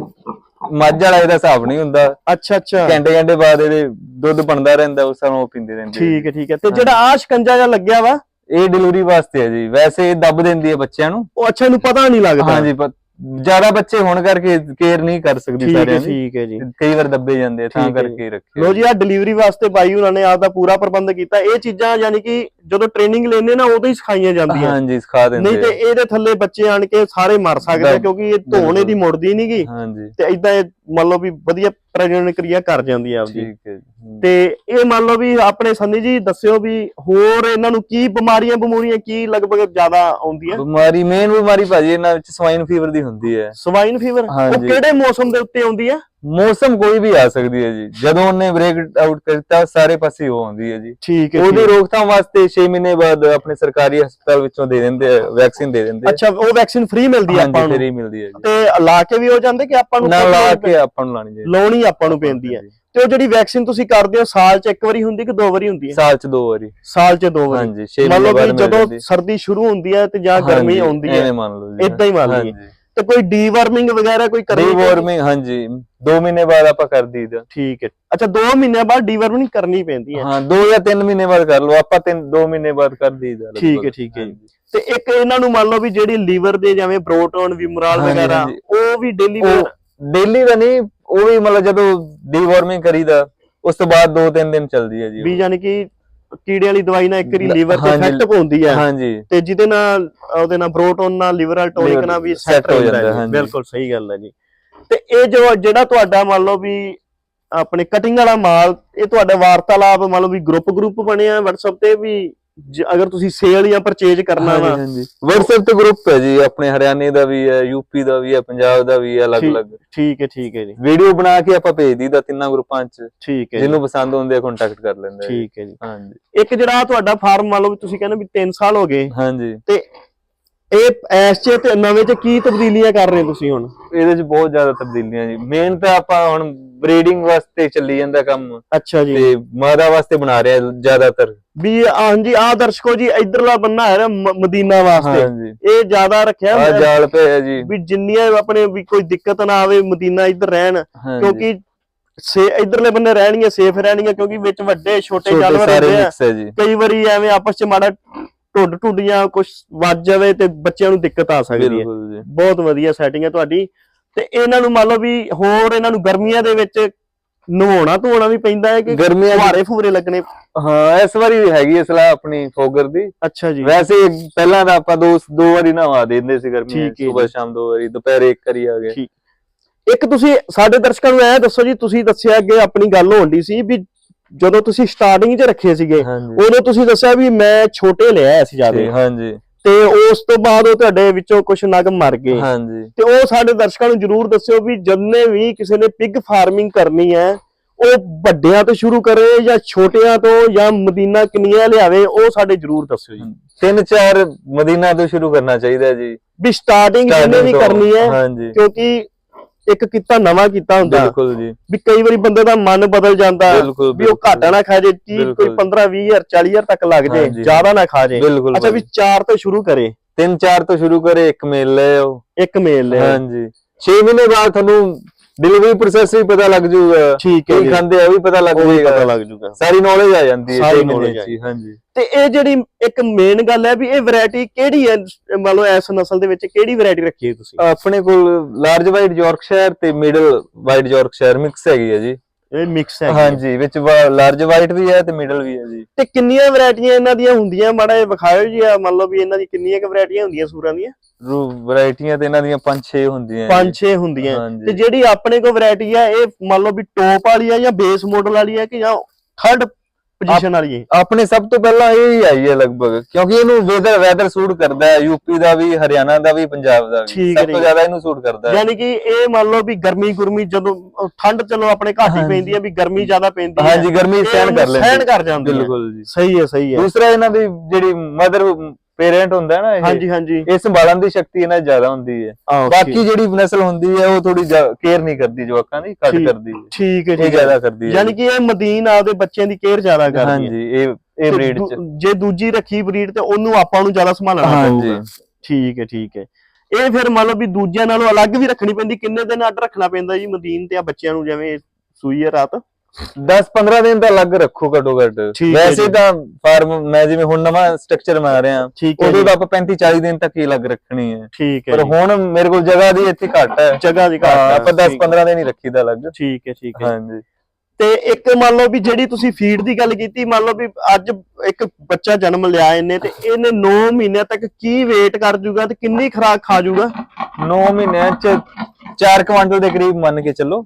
ਮੱਝ ਵਾਲਾ ਇਹਦਾ ਹਿਸਾਬ ਨਹੀਂ ਹੁੰਦਾ। ਅੱਛਾ ਅੱਛਾ। ਘੰਟੇ ਘੰਟੇ ਬਾਅਦ ਇਹਦੇ ਦੁੱਧ ਬਣਦਾ ਰਹਿੰਦਾ ਉਸ ਸਮੇਂ ਉਹ ਪੀਂਦੇ ਰਹਿੰਦੇ ਠੀਕ ਹੈ ਠੀਕ ਹੈ। ਤੇ ਜਿਹੜਾ ਆ ਸ਼ਿਕੰਜਾ ਜਿਹਾ ਲੱਗਿਆ ਵਾ? ਇਹ ਡਿਲੀਵਰੀ ਵਾਸਤੇ ਹੈ ਜੀ। ਵੈਸੇ ਇਹ ਦੱਬ ਦਿੰਦੀ ਹੈ ਬੱਚਿਆਂ ਨੂੰ। ਉਹ ਅੱਛਾ ਇਹਨੂੰ ਪਤਾ ਨਹੀਂ ਲੱਗਦਾ। ਹਾਂਜੀ ਜ਼ਿਆਦਾ ਬੱਚੇ ਹੋਣ ਕਰਕੇ ਕੇਅਰ ਨਹੀਂ ਕਰ ਸਕਦੀ ਸਾਰਿਆਂ ਦੀ। ਠੀਕ ਹੈ ਜੀ। ਕਈ ਵਾਰ ਦੱਬੇ ਜਾਂਦੇ ਤਾਂ ਕਰਕੇ ਰੱਖੇ ਲੋ ਜੀ ਆ ਡਿਲੀਵਰੀ ਵਾਸਤੇ ਬਾਈ ਉਹਨਾਂ ਨੇ ਆਪਦਾ ਪੂਰਾ ਪ੍ਰਬੰਧ ਕੀਤਾ। ਇਹ ਚੀਜ਼ਾਂ ਯਾਨੀ ਕਿ ਜਦੋਂ ਟ੍ਰੇਨਿੰਗ ਲੈਂਦੇ ਨਾ ਉਦੋਂ ਹੀ ਸਿਖਾਈਆਂ ਜਾਂਦੀਆਂ। ਹਾਂਜੀ ਸਿਖਾ ਦਿੰਦੇ। ਨਹੀਂ ਤੇ। ਇਹਦੇ ਥੱਲੇ ਬੱਚੇ ਆਣ ਕੇ ਸਾਰੇ ਮਰ ਸਕਦੇ ਆ ਕਿਉਂਕਿ ਇਹ ਧੋਣੇ ਦੀ ਮੁੜਦੀ ਨਹੀਂਗੀ ਹਾਂਜੀ। ਤੇ ਇਦਾਂ ਮੰਨ ਲਓ ਵੀ ਵਧੀਆ ਪ੍ਰਜਨਨ ਕਿਰਿਆ ਕਰ ਜਾਂਦੀ ਆ ਆਪਦੀ। ਠੀਕ ਹੈ। ਤੇ ਇਹ ਮੰਨ ਲਓ ਵੀ ਆਪਣੇ ਸੰਨੀ ਜੀ ਦੱਸਿਓ ਵੀ ਹੋਰ ਇਹਨਾਂ ਨੂੰ ਕੀ ਬਿਮਾਰੀਆਂ ਬਮੂਰੀਆਂ ਕੀ ਲਗਭਗ ਜ਼ਿਆਦਾ ਆਉਂਦੀਆਂ? ਬਿਮਾਰੀ ਮੇਨ ਬਿਮਾਰੀ ਭਾਜੀ ਇਹਨਾਂ ਵਿੱਚ ਸਵਾਈਨ ਫੀਵਰ ਦੀ ਹੁੰਦੀ ਹੈ। ਸਵਾਈਨ ਫੀਵਰ ਉਹ। ਕਿਹੜੇ ਮੌਸਮ ਦੇ ਉੱਤੇ ਆਉਂਦੀ ਆ? ਮੌਸਮ ਕੋਈ ਵੀ ਆ ਸਕਦੀ ਹੈ ਜੀ। ਜਦੋਂ ਉਹਨੇ ਬ੍ਰੇਕ ਆਊਟ ਕਰਤਾ ਸਾਰੇ ਪਾਸੇ ਉਹ ਆਉਂਦੀ ਹੈ ਜੀ। ਠੀਕ ਹੈ ਉਹਦੀ। ਰੋਕਥਾਮ ਵਾਸਤੇ 6 ਮਹੀਨੇ ਬਾਅਦ ਆਪਣੇ ਸਰਕਾਰੀ ਹਸਪਤਾਲ ਵਿੱਚੋਂ ਦੇ ਦਿੰਦੇ ਆ ਵੈਕਸੀਨ ਦੇ ਦਿੰਦੇ ਆ। ਅੱਛਾ ਉਹ ਵੈਕਸੀਨ ਫ੍ਰੀ ਮਿਲਦੀ ਆ ਆਪਾਂ ਨੂੰ? ਫ੍ਰੀ ਮਿਲਦੀ ਹੈ ਜੀ। ਤੇ ਲਾ ਕੇ ਵੀ ਹੋ ਜਾਂਦੇ ਕਿ ਆਪਾਂ ਨੂੰ ਨਾ ਲਾ ਕੇ ਆਪਾਂ ਨੂੰ ਲਾਣੀ ਚਾਹੀਦੀ ਲਾਉਣੀ ਆਪਾਂ ਨੂੰ ਪੈਂਦੀ ਹੈ। ਤੇ ਉਹ ਜਿਹੜੀ ਵੈਕਸੀਨ ਤੁਸੀਂ ਕਰਦੇ ਹੋ ਸਾਲ 'ਚ ਇੱਕ ਵਾਰੀ ਹੁੰਦੀ ਕਿ ਦੋ ਵਾਰੀ ਹੁੰਦੀ ਹੈ? ਸਾਲ ਚ ਦੋ ਵਾਰੀ। ਸਾਲ 'ਚ ਦੋ ਵਾਰੀ। ਹਾਂਜੀ 6 ਮੰਨ ਮਹੀਨੇ ਲਓ ਬਾਅਦ ਜਦੋਂ ਸਰਦੀ ਸ਼ੁਰੂ ਹੁੰਦੀ ਹੈ ਤੇ ਜਾਂ ਗਰਮੀ ਆਉਂਦੀ ਹੈ। ਐਵੇਂ ਮੰਨ ਲਓ ਜੀ। ਏਦਾਂ ਹੀ ਮੰਨ ਲਈਏ। ਤੇ ਕੋਈ ਡੀਵਰਮਿੰਗ ਵਗੈਰਾ ਕੋਈ ਕਰੇ ਰੀਵਾਰਮਿੰਗ ਹਾਂਜੀ। 2 ਮਹੀਨੇ ਬਾਅਦ ਆਪਾਂ ਕਰ ਦਈਦਾ। ਠੀਕ ਹੈ। ਅੱਛਾ 2 ਮਹੀਨਿਆਂ ਬਾਅਦ ਡੀਵਰਮਿੰਗ ਕਰਨੀ ਪੈਂਦੀ ਹੈ। ਹਾਂ 2 ਜਾਂ 3 ਮਹੀਨੇ ਬਾਅਦ ਕਰ ਲਓ। ਆਪਾਂ 3 2 ਮਹੀਨੇ ਬਾਅਦ ਕਰ ਦਈਦਾ ਠੀਕ ਹੈ। ਠੀਕ ਹੈ। ਤੇ ਇੱਕ ਇਹਨਾਂ ਨੂੰ ਮੰਨ ਲਓ ਵੀ ਜਿਹੜੀ ਲੀਵਰ ਦੇ ਜਿਵੇਂ ਪ੍ਰੋਟੋਨ ਵਿਮਰਾਲ ਵਗੈਰਾ। ਉਹ ਵੀ ਡੇਲੀ ਡੇਲੀ ਦਾ ਨਹੀਂ ਉਹ ਵੀ ਮਤਲਬ ਜਦੋਂ ਡੀਵਾਰਮਿੰਗ ਕਰੀਦਾ ਉਸ ਤੋਂ ਬਾਅਦ 2-3 ਦਿਨ ਚੱਲਦੀ ਹੈ ਜੀ ਵੀ ਯਾਨੀ ਕਿ ਕੀੜੇ ਵਾਲੀ ਦਵਾਈ ਨਾਲ ਇੱਕ ਵਾਰੀ ਲੀਵਰ ਤੇ। ਇਫੈਕਟ ਪਾਉਂਦੀ ਹੈ ਹਾਂਜੀ ਤੇ ਜਿਹਦੇ ਨਾਲ ਉਹਦੇ ਨਾਲ ਪ੍ਰੋਟੋਨ ਨਾਲ ਲਿਵਰ ਟੋਨਿਕ ਨਾਲ ਵੀ ਸੈੱਟ ਹੋ ਜਾਂਦਾ ਹੈ। ਬਿਲਕੁਲ ਸਹੀ ਗੱਲ ਹੈ ਜੀ ਤੇ ਇਹ ਜੋ ਜਿਹੜਾ ਤੁਹਾਡਾ ਮੰਨ ਲਓ ਵੀ ਆਪਣੇ ਕਟਿੰਗ ਵਾਲਾ ਮਾਲ ਇਹ ਤੁਹਾਡਾ ਵਾਰਤਾਲਾਪ ਮੰਨ ਲਓ ਵੀ ਗਰੁੱਪ ਗਰੁੱਪ ਬਣਿਆ WhatsApp ਤੇ ਵੀ ਅਗਰ ਤੁਸੀਂ ਸੇਲ ਜਾਂ ਪਰਚੇਜ ਕਰਨਾ ਵਾ WhatsApp ਤੇ ਗਰੁੱਪ ਹੈ ਜੀ ਆਪਣੇ ਹਰਿਆਣੇ ਦਾ ਵੀ ਹੈ ਯੂਪੀ ਦਾ ਵੀ ਹੈ ਪੰਜਾਬ ਦਾ ਵੀ ਹੈ ਅਲੱਗ-ਅਲੱਗ। ਠੀਕ ਹੈ ਠੀਕ ਹੈ ਜੀ। ਵੀਡੀਓ ਬਣਾ ਕੇ ਆਪਾਂ ਭੇਜ ਦਈਦਾ ਤਿੰਨਾਂ ਗਰੁੱਪਾਂ 'ਚ। ਠੀਕ ਹੈ ਜੀ। ਜਿਹਨੂੰ ਪਸੰਦ ਹੁੰਦੇ ਆ ਕੰਟੈਕਟ ਕਰ ਲੈਂਦੇ। ਠੀਕ ਹੈ ਜੀ। ਹਾਂਜੀ। ਇੱਕ ਜਿਹੜਾ ਤੁਹਾਡਾ ਫਾਰਮ ਮੰਨ ਲਓ ਵੀ ਤੁਸੀਂ ਕਹਿੰਦੇ ਵੀ 3 ਸਾਲ ਹੋ ਗਏ। ਹਾਂਜੀ। ਤੇ ਇਹ ਐਸ ਚ ਤੇ ਨਵੇਂ ਚ ਕੀ ਤਬਦੀਲੀਆਂ ਕਰ ਰਹੇ ਤੁਸੀਂ ਹੁਣ? ਇਹਦੇ 'ਚ ਬਹੁਤ ਜ਼ਿਆਦਾ ਤਬਦੀਲੀਆਂ ਜੀ। ਮੇਨ ਤਾਂ ਆਪਾਂ ਹੁਣ ਬਰੀਡਿੰਗ ਵਾਸਤੇ ਚੱਲੀ ਜਾਂਦਾ ਕੰਮ। ਅੱਛਾ ਜੀ। ਤੇ ਮਾਦਾ ਵਾਸਤੇ ਬਣਾ ਰਿਹਾ ਜ਼ਿਆਦਾਤਰ। ਵੀ ਹਾਂਜੀ ਆ ਦਰਸ਼ਕੋ ਜੀ ਇਧਰਲਾ ਬੰਨਾ ਹੈ ਨਾ ਮਦੀਨਾ ਵਾਸਤੇ। ਇਹ ਜ਼ਿਆਦਾ ਰੱਖਿਆ ਆ ਜਾਲ ਪਿਆ ਜੀ। ਵੀ ਜਿੰਨੀਆਂ ਆਪਣੇ ਵੀ ਕੋਈ ਦਿੱਕਤ ਨਾ ਆਵੇ ਮਦੀਨਾ ਇੱਧਰ ਰਹਿਣ। ਕਿਉਂਕਿ ਸੇ ਇਧਰਲੇ ਬੰਨੇ ਰਹਿਣੀਆਂ ਸੇਫ ਰਹਿਣੀਆਂ ਕਿਉਂਕਿ ਵਿੱਚ ਵੱਡੇ ਛੋਟੇ ਜਾਨਵਰ ਸਾਰੇ ਹੁੰਦੇ ਆ। ਕਈ ਵਾਰੀ ਐਵੇਂ ਆਪਸ ਚ ਮਾੜਾ ਢੁੱਡ ਜਾਂ ਕੁਝ ਵੱਜ ਜਾਵੇ ਤੇ ਬੱਚਿਆਂ ਨੂੰ ਦਿੱਕਤ ਆ ਸਕਦੀ ਹੈ। ਬਿਲਕੁਲ ਜੀ। ਬਹੁਤ ਵਧੀਆ ਸੈਟਿੰਗ ਹੈ ਤੁਹਾਡੀ। ਤੇ ਇਹਨਾਂ ਨੂੰ ਮੰਨ ਲਓ ਵੀ ਹੋਰ ਇਹਨਾਂ ਨੂੰ ਗਰਮੀਆਂ ਦੇ ਵਿੱਚ ਨਹਾਉਣਾ ਧੋਣਾ ਵੀ ਪੈਂਦਾ ਹੈ ਕਿ ਗਰਮੀਆਂ ਦੀ- ਫੁਹਾਰੇ ਫੂਰੇ ਲੱਗਣੇ? ਹਾਂ ਇਸ ਵਾਰੀ ਵੀ ਹੈਗੀ ਹੈ ਸਲਾਹ ਆਪਣੀ ਫੋਗਰ ਦੀ। ਅੱਛਾ ਜੀ। ਵੈਸੇ ਪਹਿਲਾਂ ਤਾਂ ਆਪਾਂ ਦੋ ਦੋ ਵਾਰੀ ਨਵਾ ਦਿੰਦੇ ਸੀ ਗਰਮੀਆਂ ਠੀਕ ਹੈ ਸਵੇਰ ਜੀ। ਸ਼ਾਮ ਦੋ ਵਾਰੀ ਦੁਪਹਿਰੇ ਇੱਕ ਵਾਰੀ ਆ ਗਏ। ਠੀਕ। ਇੱਕ ਤੁਸੀਂ ਸਾਡੇ ਦਰਸ਼ਕਾਂ ਨੂੰ ਇਹ ਦੱਸੋ ਜੀ ਤੁਸੀਂ ਦੱਸਿਆ ਅੱਗੇ ਆਪਣੀ ਗੱਲ ਹੋਣ ਦੀ ਸੀ ਵੀ ਜਦੋਂ ਤੁਸੀਂ ਸਟਾਰਟਿੰਗ 'ਚ ਰੱਖੇ ਸੀਗੇ ਉਦੋਂ ਤੁਸੀਂ ਦੱਸਿਆ ਵੀ ਮੈਂ ਛੋਟੇ ਲਿਆ ਸੀ ਜ਼ਿਆਦਾ ਹਾਂਜੀ। ਤੇ ਉਸ ਤੋਂ ਬਾਅਦ ਉਹ ਤੁਹਾਡੇ ਵਿੱਚੋਂ ਕੁਝ ਨਗ ਮਰ ਗਏ। ਹਾਂਜੀ। ਤੇ ਉਹ ਸਾਡੇ ਦਰਸ਼ਕਾਂ ਨੂੰ ਜਰੂਰ ਦੱਸਿਓ ਵੀ ਜਦਨੇ ਵੀ ਕਿਸੇ ਨੇ ਪਿਗ ਫਾਰਮਿੰਗ ਕਰਨੀ ਹੈ ਉਹ ਵੱਡਿਆਂ ਤੋਂ ਸ਼ੁਰੂ ਕਰੇ ਜਾਂ ਛੋਟਿਆਂ ਤੋਂ ਜਾਂ ਮਦੀਨਾ ਕਿੰਨੀਆਂ ਲਿਆਵੇ ਉਹ ਸਾਡੇ ਜਰੂਰ ਦੱਸਿਓ ਜੀ। ਤਿੰਨ ਚਾਰ ਮਦੀਨਾ ਤੋਂ ਸ਼ੁਰੂ ਕਰਨਾ ਚਾਹੀਦਾ ਜੀ। ਵੀ ਸਟਾਰਟਿੰਗ ਜਿਹਨੇ ਵੀ ਕਰਨੀ ਹੈ ਕਿਉਂਕਿ ਇੱਕ ਕੀਤਾ ਨਵਾਂ ਕੀਤਾ ਹੁੰਦਾ। ਬਿਲਕੁਲ ਜੀ। ਵੀ ਕਈ ਵਾਰੀ ਬੰਦੇ ਦਾ ਮਨ ਬਦਲ ਜਾਂਦਾ ਵੀ ਉਹ ਘਾਟਾ ਨਾ ਖਾ ਜੇ ਚੀਜ਼ ਕੋਈ ਬਿਲਕੁਲ। 15 20 ਹਜ਼ਾਰ 40 ਹਜ਼ਾਰ ਤੱਕ ਲੱਗ ਜੇ। ਜ਼ਿਆਦਾ ਨਾ ਖਾ ਜੇ। ਅੱਛਾ ਵੀ। ਚਾਰ ਤੋਂ ਸ਼ੁਰੂ ਕਰੇ। ਤਿੰਨ ਚਾਰ ਤੋਂ ਸ਼ੁਰੂ ਕਰੇ ਇੱਕ ਮੇਲ ਲੈ ਆਓ ਇੱਕ ਮੇਲ ਲੈ ਹਾਂਜੀ। 6 ਮਹੀਨੇ ਬਾਅਦ ਤੁਹਾਨੂੰ ਡਿਲੀਵਰੀ ਪ੍ਰੋਸੈਸ ਵੀ ਪਤਾ ਲੱਗ ਜਾਊਗਾ ਠੀਕ ਹੈ ਕੀ ਖਾਂਦੇ ਆ ਵੀ ਪਤਾ ਲੱਗ ਵੀ ਪਤਾ ਲੱਗ ਜੂਗਾ। ਸਾਰੀ ਨੌਲੇਜ ਆ ਜਾਂਦੀ ਹੈ ਸਾਰੀ ਹੀ, ਹਾਂਜੀ। ਤੇ ਇਹ ਜਿਹੜੀ ਇੱਕ ਮੇਨ ਗੱਲ ਹੈ ਵੀ ਇਹ ਵੈਰਾਈਟੀ ਕਿਹੜੀ ਹੈ? ਮੰਨ ਲਓ ਇਸ ਨਸਲ ਦੇ ਵਿੱਚ ਕਿਹੜੀ ਵੈਰਾਈਟੀ ਰੱਖੀ ਹੈ ਤੁਸੀਂ? ਆਪਣੇ ਕੋਲ ਲਾਰਜ ਵਾਈਟ ਯਾਰਕਸ਼ਾਇਰ ਤੇ ਮਿਡਲ ਵਾਈਟ ਯਾਰਕਸ਼ਾਇਰ ਮਿਕਸ ਹੈਗੀ ਹੈ ਜੀ। ਇਹ ਮਿਕਸ ਹੈ ਹਾਂਜੀ ਵਿੱਚ ਲਾਰਜ ਵਾਈਟ ਵੀ ਹੈ ਤੇ ਮਿਡਲ ਵੀ ਹੈ ਜੀ। ਤੇ ਕਿੰਨੀਆਂ ਵੈਰਾਈਟੀਆਂ ਇਹਨਾਂ ਦੀਆਂ ਹੁੰਦੀਆਂ? ਮਾੜਾ ਜਿਹਾ ਵਿਖਾਇਓ ਜੀ ਆ ਮੰਨ ਲਓ ਵੀ ਇਹਨਾਂ ਦੀ ਕਿੰਨੀਆਂ ਕੁ ਵੈਰਾਈਟੀਆਂ ਹੁੰਦੀਆਂ ਸੂਰਾਂ ਦੀਆਂ? ਰੂ ਵੈਰਾਈਟੀਆਂ ਤੇ ਇਹਨਾਂ ਦੀਆਂ 5-6 ਹੁੰਦੀਆਂ ਜੀ। ਪੰਜ ਛੇ ਹੁੰਦੀਆਂ ਤੇ ਜਿਹੜੀ ਆਪਣੇ ਕੋਲ ਵੈਰਾਈਟੀ ਆ ਇਹ ਮੰਨ ਲਓ ਵੀ ਟੌਪ ਵਾਲੀ ਆ ਜਾਂ ਬੇਸ ਮਾਡਲ ਵਾਲੀ ਆ ਕਿ ਜਾਂ ਥਰਡ ਪੋਜੀਸ਼ਨ ਵਾਲੀ ਹੈ ਆਪਣੇ ਸਭ ਤੋਂ ਪਹਿਲਾਂ ਇਹ ਹੀ ਆਈ ਹੈ ਲਗਭਗ ਕਿਉਂਕਿ ਇਹਨੂੰ ਵੈਦਰ ਵੈਦਰ ਸੂਟ ਕਰਦਾ ਹੈ ਯੂਪੀ ਦਾ ਵੀ ਹਰਿਆਣਾ ਦਾ ਵੀ ਪੰਜਾਬ ਦਾ ਵੀ। ਸਭ। ਤੋਂ ਜ਼ਿਆਦਾ ਇਹਨੂੰ ਸੂਟ ਕਰਦਾ ਹੈ। ਯਾਨੀ ਕਿ ਇਹ ਮੰਨ ਲਓ ਵੀ ਗਰਮੀ ਗੁਰਮੀ ਜਦੋਂ ਠੰਡ ਚਲੋ ਆਪਣੇ ਘੱਟ ਹੀ। ਪੈਂਦੀ ਹੈ ਵੀ ਗਰਮੀ ਜ਼ਿਆਦਾ ਪੈਂਦੀ ਹੈ। ਹਾਂਜੀ ਗਰਮੀ ਸਹਿਣ ਕਰ ਲੈਂਦੀ ਸਹਿਣ ਕਰ ਜਾਂਦੀ ਬਿਲਕੁਲ ਜੀ। ਸਹੀ ਹੈ ਸਹੀ ਹੈ। ਦੂਸਰਾ ਇਹਨਾਂ ਦੀ ਜਿਹੜੀ ਮਦਰ ਪੇਰੈਂਟ ਹੁੰਦਾ ਨਾ ਇਹ ਹਾਂਜੀ ਹਾਂਜੀ। ਇਹ ਸੰਭਾਲਣ ਦੀ ਸ਼ਕਤੀ ਇਹਨਾਂ ਜ਼ਿਆਦਾ ਹੁੰਦੀ ਹੈ। ਬਾਕੀ ਜਿਹੜੀ ਨਸਲ ਹੁੰਦੀ ਹੈ ਉਹ ਥੋੜੀ ਕੇਅਰ ਨਹੀਂ ਕਰਦੀ ਜਵਾਕਾਂ ਦੀ ਘੱਟ ਕਰਦੀ ਹੈ। ਠੀਕ ਹੈ ਇਹ ਠੀਕ ਹੈ ਜ਼ਿਆਦਾ ਕਰਦੀ ਹੈ ਯਾਨੀ ਕਿ ਇਹ ਮਦੀਨ ਆਪਦੇ ਬੱਚਿਆਂ ਦੀ ਕੇਅਰ ਜ਼ਿਆਦਾ ਕਰਦੀ ਹੈ। ਹਾਂਜੀ ਇਹ ਇਹ ਬਰੀਡ ਚ। ਜੇ ਦੂਜੀ ਰੱਖੀ ਬਰੀਡ ਤੇ ਉਹਨੂੰ ਆਪਾਂ ਨੂੰ ਜ਼ਿਆਦਾ ਸੰਭਾਲਣਾ ਹਾਂਜੀ। ਪਊਗਾ ਠੀਕ ਹੈ ਠੀਕ ਹੈ। ਇਹ ਫਿਰ ਮੰਨ ਲਓ ਵੀ ਦੂਜਿਆਂ ਨਾਲੋਂ ਅਲੱਗ ਵੀ ਰੱਖਣੀ ਪੈਂਦੀ ਕਿੰਨੇ ਦਿਨ ਅੱਡ ਰੱਖਣਾ ਪੈਂਦਾ ਜੀ ਮਦੀਨ ਤੇ ਆ ਬੱਚਿਆਂ ਨੂੰ ਜਿਵੇਂ ਸੂਈ ਹੈ ਰਾਤ? 10-15 ਦਿਨ ਤਾਂ ਅਲੱਗ ਰੱਖੋ ਘੱਟੋ ਘੱਟ। ਠੀਕ ਹੈ ਵੈਸੇ ਜੀ। ਤਾਂ ਫਾਰਮ ਮੈਂ ਜਿਵੇਂ ਹੁਣ ਨਵਾਂ ਸਟਰਕਚਰ ਬਣਾ ਰਿਹਾ ਠੀਕ ਹੈ ਉਦੋਂ ਜੀ, ਤਾਂ ਆਪਾਂ 35-40 ਦਿਨ ਤੱਕ ਹੀ ਅਲੱਗ ਰੱਖਣੀ ਹੈ। ਠੀਕ ਹੈ ਪਰ ਜੀ। ਹੁਣ ਮੇਰੇ ਕੋਲ ਜਗ੍ਹਾ ਦੀ ਇੱਥੇ ਘੱਟ ਹੈ। ਜਗ੍ਹਾ ਦੀ ਹਾਂ, ਘਾਟ ਆਪਾਂ 10-15 ਦਿਨ ਹੀ ਰੱਖੀਦਾ ਅਲੱਗ। ਠੀਕ ਹੈ ਠੀਕ ਹੈ। ਹਾਂਜੀ। ਤੇ ਇੱਕ ਮੰਨ ਲਓ ਵੀ ਜਿਹੜੀ ਤੁਸੀਂ ਫੀਡ ਦੀ ਗੱਲ ਕੀਤੀ ਮੰਨ ਲਓ ਵੀ ਅੱਜ ਇੱਕ ਬੱਚਾ ਜਨਮ ਲਿਆ ਇਹਨੇ ਤੇ ਇਹਨੇ 9 ਮਹੀਨਿਆਂ ਤੱਕ ਕੀ weight ਕਰ ਜੂਗਾ ਤੇ ਕਿੰਨੀ ਖੁਰਾਕ ਖਾ ਜੂਗਾ? 9 ਮਹੀਨਿਆਂ ਚ 4 ਕੁਇੰਟਲ ਦੇ ਕਰੀਬ ਮੰਨ ਕੇ ਚੱਲੋ।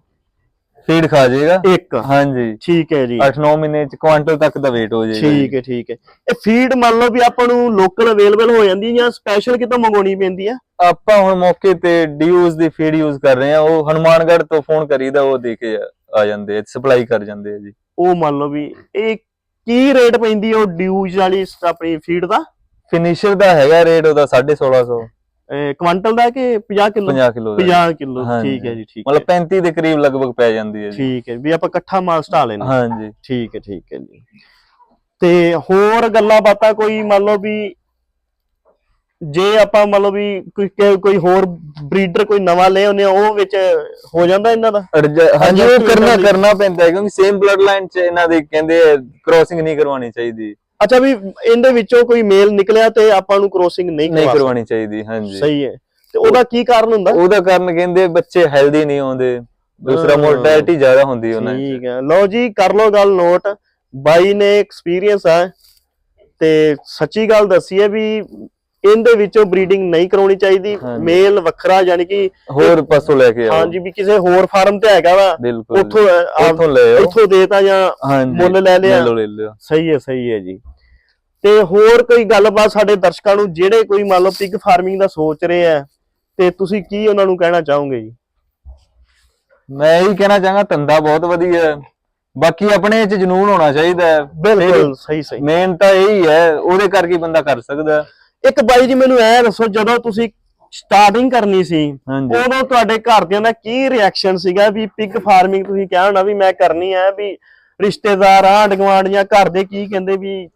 ਫੀਡ ਖਾ ਜਾਏਗਾ? ਇੱਕ। ਹਾਂਜੀ। ਠੀਕ ਹੈ ਜੀ। 8-9 ਮਹੀਨੇ ਚ ਕੁਇੰਟਲ ਤੱਕ ਦਾ weight ਹੋ ਜਾਏਗਾ ਠੀਕ ਹੈ ਠੀਕ ਹੈ। ਇਹ ਫੀਡ ਮੰਨ ਲਓ ਵੀ ਆਪਾਂ ਨੂੰ ਲੋਕਲ ਅਵੇਲੇਬਲ ਹੋ ਜਾਂਦੀ ਹੈ ਜਾਂ ਸਪੈਸ਼ਲ ਕਿਤੋਂ ਮੰਗਾਉਣੀ ਪੈਂਦੀ ਆ ਆਪਾਂ ਹੁਣ ਮੌਕੇ ਤੇ ਡੀਯੂਜ਼ ਦੀ ਫੀਡ ਯੂਜ਼ ਕਰ ਰਹੇ ਹਾਂ। ਉਹ ਹਨੂਮਾਨਗੜ੍ਹ ਤੋਂ ਫੋਨ ਕਰੀਦਾ ਉਹ ਦੇ ਕੇ ਆ- ਆ ਜਾਂਦੇ ਆ ਸਪਲਾਈ ਕਰ ਜਾਂਦੇ ਆ ਜੀ। ਉਹ ਮੰਨ ਲਓ ਵੀ ਇਹ ਕੀ ਰੇਟ ਪੈਂਦੀ ਆ ਉਹ ਡਿਊਜ਼ ਵਾਲੀ ਆਪਣੀ ਫੀਡ ਦਾ? ਫਿਨਿਸ਼ਰ ਦਾ ਹੈਗਾ ਰੇਟ ਉਹਦਾ 1650 ਇਹ ਕੁਆਂਟਲ ਦਾ ਕਿ 50 ਕਿਲੋ? 50 ਕਿਲੋ ਦਾ 50 ਕਿਲੋ ਹਾਂਜੀ। ਠੀਕ ਹੈ ਜੀ ਠੀਕ ਮਤਲਬ 35 ਦੇ ਕਰੀਬ ਲਗਭਗ ਪੈ ਜਾਂਦੀ ਹੈ ਜੀ। ਠੀਕ ਹੈ ਵੀ ਆਪਾਂ ਇਕੱਠਾ ਮਾਲ ਸਟਾ ਲੈਣਾ ਹਾਂਜੀ। ਠੀਕ ਹੈ ਠੀਕ ਹੈ ਜੀ। ਤੇ ਹੋਰ ਗੱਲਾਂ ਬਾਤਾਂ ਕੋਈ ਮੰਨ ਲਓ ਵੀ ਜੇ ਆਪਾਂ ਮੰਨ ਲਓ ਵੀ ਕੋਈ ਕੋਈ- ਹੋਰ ਬਰੀਡਰ ਕੋਈ ਨਵਾਂ ਲੈ ਆਉਂਦੇ ਆ ਉਹ ਵਿੱਚ ਹੋ ਜਾਂਦਾ ਇਹਨਾਂ ਦਾ? ਹਾਂਜੀ ਉਹ ਕਰਨਾ ਕਰਨਾ ਪੈਂਦਾ ਕਿਉਂਕਿ ਸੇਮ ਬਲੱਡ ਲਾਈਨ ਚ ਇਹਨਾਂ ਦੇ ਕਹਿੰਦੇ ਕ੍ਰੋਸਿੰਗ ਨਹੀਂ ਕਰਵਾਉਣੀ ਚਾਹੀਦੀ। ਅੱਛਾ ਵੀ ਇਹਦੇ ਵਿੱਚੋਂ ਕੋਈ ਮੇਲ ਨਿਕਲਿਆ ਤੇ ਆਪਾਂ ਨੂੰ ਕ੍ਰੋਸਿੰਗ ਨਹੀਂ ਨਹੀਂ ਕਰਵਾਉਣੀ ਚਾਹੀਦੀ ਹਾਂਜੀ। ਸਹੀ ਹੈ। ਤੇ ਉਹਦਾ ਕੀ ਕਾਰਨ ਹੁੰਦਾ? ਉਹਦਾ ਕਾਰਨ ਕਹਿੰਦੇ ਬੱਚੇ ਹੈਲਦੀ ਨਹੀਂ ਆਉਂਦੇ ਦੂਸਰਾ। ਮੋਰਟੈਲਿਟੀ ਜ਼ਿਆਦਾ ਹੁੰਦੀ ਉਹਨਾਂ 'ਚ ਠੀਕ ਹੈ। ਲਓ ਜੀ ਕਰ ਲਓ ਗੱਲ ਨੋਟ ਬਾਈ ਨੇ ਐਕਸਪੀਰੀਅੰਸ ਆ। ਤੇ ਸੱਚੀ ਗੱਲ ਦੱਸੀ ਹੈ ਵੀ ਇਹਦੇ ਵਿੱਚੋਂ ਬਰੀਡਿੰਗ ਨਹੀਂ ਕਰਾਉਣੀ ਚਾਹੀਦੀ। ਹਾਂਜੀ। ਮੇਲ ਵੱਖਰਾ ਯਾਨੀ ਕਿ ਹੋਰ ਪਾਸੋਂ ਲੈ ਕੇ ਆਓ। ਹਾਂਜੀ ਵੀ ਕਿਸੇ ਹੋਰ ਫਾਰਮ ਤੇ ਹੈਗਾ ਵਾ। ਬਿਲਕੁਲ। ਉੱਥੋਂ ਆਪ- ਉੱਥੋਂ ਲੈ ਆਓ। ਦੇਤਾ ਜਾਂ ਹਾਂਜੀ। ਮੁੱਲ ਲੈ ਲਿਆ। ਲੈ ਸਹੀ ਹੈ ਸਹੀ ਹੈ ਜੀ। ਤੇ ਹੋਰ ਕੋਈ ਗੱਲਬਾਤ ਸਾਡੇ ਦਰਸ਼ਕਾਂ ਨੂੰ ਜਿਹੜੇ ਕੋਈ ਮੰਨ ਲਓ ਪਿਗ ਫਾਰਮਿੰਗ ਦਾ ਸੋਚ ਰਹੇ ਆ ਤੇ ਤੁਸੀਂ ਕੀ ਉਹਨਾਂ ਨੂੰ ਕਹਿਣਾ ਚਾਹੋਗੇ ਜੀ? ਮੈਂ ਇਹੀ ਕਹਿਣਾ ਚਾਹਾਂਗਾ ਧੰਦਾ ਬਹੁਤ ਵਧੀਆ ਹੈ। ਬਾਕੀ ਆਪਣੇ 'ਚ ਜਨੂਨ ਹੋਣਾ ਚਾਹੀਦਾ ਹੈ। ਬਿਲਕੁਲ ਸਹੀ ਸਹੀ। ਮੇਨ ਤਾਂ ਇਹੀ ਹੈ ਉਹਦੇ ਕਰਕੇ ਬੰਦਾ ਕਰ ਸਕਦਾ। ਇੱਕ ਬਾਈ ਜੀ ਮੈਨੂੰ ਐ ਦੱਸੋ ਜਦੋਂ ਤੁਸੀਂ ਸਟਾਰਟਿੰਗ ਕਰਨੀ ਸੀ ਉਦੋਂ ਤੁਹਾਡੇ ਘਰਦਿਆਂ ਦਾ ਕੀ ਰਿਐਕਸ਼ਨ ਸੀਗਾ ਵੀ ਪਿਗ ਫਾਰਮਿੰਗ ਤੁਸੀਂ ਕਿਹਾ ਹੋਣਾ ਵੀ ਮੈਂ ਕਰਨੀ ਹੈ ਵੀ ਰਿਸ਼ਤੇਦਾਰ ਆਂਢ ਗੁਆਂਢ ਜਾਂ ਘਰ ਦੇ ਕੀ ਕਹਿੰਦੇ ਵੀ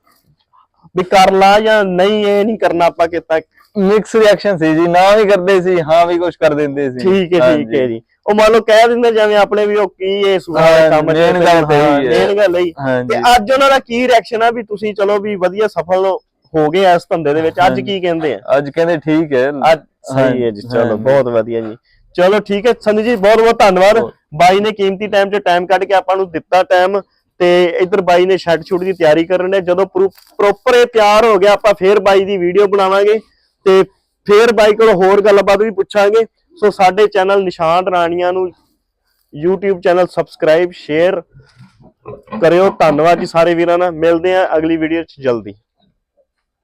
ਵੀ ਕਰ ਲਾ ਜਾਂ ਨਹੀਂ ਇਹ ਨਹੀਂ ਕਰਨਾ ਆਪਾਂ ਕੀਤਾ ਮਿਕਸ ਰਿਐਕਸ਼ਨ ਸੀ ਜੀ ਨਾ ਵੀ ਕਰਦੇ ਸੀ ਹਾਂ ਵੀ ਕੁਝ ਕਰ ਦਿੰਦੇ ਸੀ ਠੀਕ ਹੈ ਠੀਕ। ਹੈ ਜੀ ਉਹ ਮੰਨ ਲਓ ਕਹਿ ਦਿੰਦੇ ਜਿਵੇਂ ਆਪਣੇ ਵੀ ਉਹ ਕੀ ਇਹ ਸੁਭਾਅ ਹਾਂ, ਹੈ ਕੰਮ main ਗੱਲ ਤਾਂ ਹੈ। ਮੇਨ ਗੱਲ ਇਹੀ ਤੇ ਅੱਜ ਉਹਨਾਂ ਦਾ ਕੀ ਰਿਐਕਸ਼ਨ ਆ ਵੀ ਤੁਸੀਂ ਚਲੋ ਵੀ ਵਧੀਆ ਸਫਲ ਹੋ ਗਏ ਇਸ ਧੰਦੇ ਦੇ ਵਿੱਚ ਅੱਜ। ਕੀ ਕਹਿੰਦੇ ਆ ਅੱਜ ਕਹਿੰਦੇ ਠੀਕ ਹੈ ਅੱਜ ਸਹੀ ਹੈ ਜੀ ਚਲੋ। ਬਹੁਤ ਵਧੀਆ ਜੀ ਚਲੋ ਠੀਕ ਹੈ ਸੰਨੀ ਜੀ ਬਹੁਤ ਬਹੁਤ ਧੰਨਵਾਦ। ਬਾਈ ਨੇ ਕੀਮਤੀ ਟਾਈਮ 'ਚ ਟਾਈਮ ਕੱਢ ਕੇ ਆਪਾਂ ਨੂੰ ਦਿੱਤਾ ਟਾਈਮ ਤੇ ਇੱਧਰ ਬਾਈ ਨੇ ਸ਼ੈਡ ਸ਼ੂਟ ਦੀ ਤਿਆਰੀ ਕਰਨ ਨੇ। ਜਦੋਂ ਪ੍ਰੋਪਰ ਇਹ ਤਿਆਰ ਹੋ ਗਿਆ, ਆਪਾਂ ਫੇਰ ਬਾਈ ਦੀ ਵੀਡੀਓ ਬਣਾਵਾਂਗੇ ਤੇ ਫੇਰ ਬਾਈ ਕੋਲ ਹੋਰ ਗੱਲਬਾਤ ਵੀ ਪੁੱਛਾਂਗੇ। ਸੋ ਸਾਡੇ ਚੈਨਲ ਨਿਸ਼ਾਨ ਰਾਣੀਆਂ ਨੂੰ YouTube ਚੈਨਲ ਸਬਸਕ੍ਰਾਈਬ ਸ਼ੇਅਰ ਕਰਿਓ। ਧੰਨਵਾਦ ਜੀ ਸਾਰੇ ਵੀਰਾਂ ਨਾਲ ਮਿਲਦੇ ਆਂ ਅਗਲੀ ਵੀਡੀਓ 'ਚ ਜਲਦੀ।